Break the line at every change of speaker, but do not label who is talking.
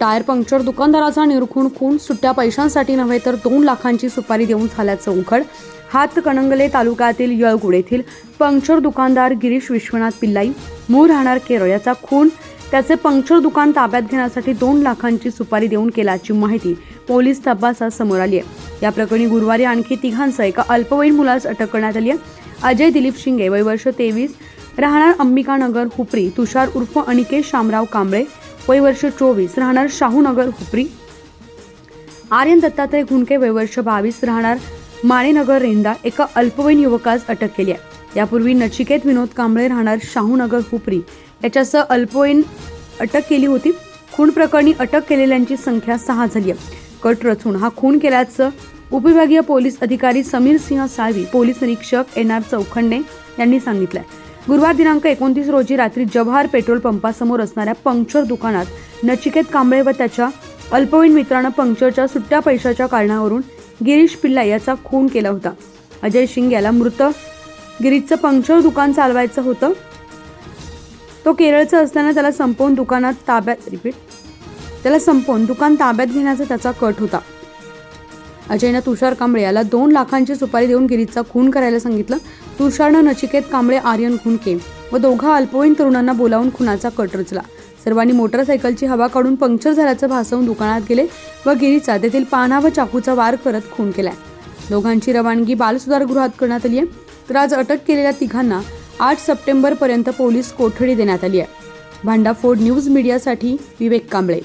Tyre puncture दुकानदाराचा निरखून खून सुट्ट्या पैशांसाठी नव्हे तर दोन लाखांची सुपारी देऊन झाल्याचं उघड. हातकणंगले तालुक्यातील यळगुड येथील पंक्चर दुकानदार गिरीश विश्वनाथ पिल्लाई मूळ राहणार केरळ याचा खून. त्याचे पंक्चर दुकान ताब्यात घेण्यासाठी दोन लाखांची सुपारी देऊन केल्याची माहिती पोलीस तपासात समोर आली आहे. या प्रकरणी गुरुवारी आणखी तिघांसह एका अल्पवयीन मुलास अटक करण्यात आली आहे. अजय दिलीप शिंगे वय वर्ष तेवीस राहणार अंबिकानगर हुपरी तुषार उर्फ अनिकेश शामराव कांबळे वय वर्ष चोवीस राहणार शाहूनगर हुपरी. आर्यन दत्तात्रय घुणके वय वर्ष बावीस राहणार माळेनगर रेंदा एका अल्पवयीन युवकास अटक केली आहे. यापूर्वी नचिकेत विनोद कांबळे राहणार शाहूनगर हुपरी. याच्यासह अल्पवयीन अटक केली होती. खून प्रकरणी अटक केलेल्यांची संख्या सहा झाली आहे. कट रचून हा खून केल्याचं उपविभागीय पोलीस अधिकारी समीर सिंह साळवी पोलीस निरीक्षक एन आर चौखंडे यांनी सांगितलंय. गुरुवार दिनांक एकोणतीस रोजी रात्री जव्हार पेट्रोल पंपासमोर असणाऱ्या पंक्चर दुकानात नचिकेत कांबळे व त्याच्या अल्पवयीन मित्रानं पंक्चरच्या सुट्ट्या पैशाच्या कारणावरून गिरीश पिल्ला याचा खून केला होता. अजय शिंग याला मृत गिरीशचं पंक्चर दुकान चालवायचं होतं. तो केरळचा असल्यानं त्याला संपवून दुकानात ताब्यात रिपीट त्याला संपवून दुकान ताब्यात घेण्याचा त्याचा कट होता. अजयनं तुषार कांबळे याला दोन लाखांची सुपारी देऊन गिरीजचा खून करायला सांगितलं. तुषारनं नचिकेत कांबळे आर्यन खुणके व दोघा अल्पवयीन तरुणांना बोलावून खुनाचा कट रचला. सर्वांनी मोटरसायकलची हवा काढून पंक्चर झाल्याचं भासवून दुकानात गेले व गिरीचा तेथील पाना व चाकूचा वार करत खून केलाय. दोघांची रवानगी बालसुधारगृहात करण्यात आली आहे तर आज अटक केलेल्या तिघांना आठ सप्टेंबरपर्यंत पोलीस कोठडी देण्यात आली आहे भांडाफोड न्यूज मीडियासाठी विवेक कांबळे.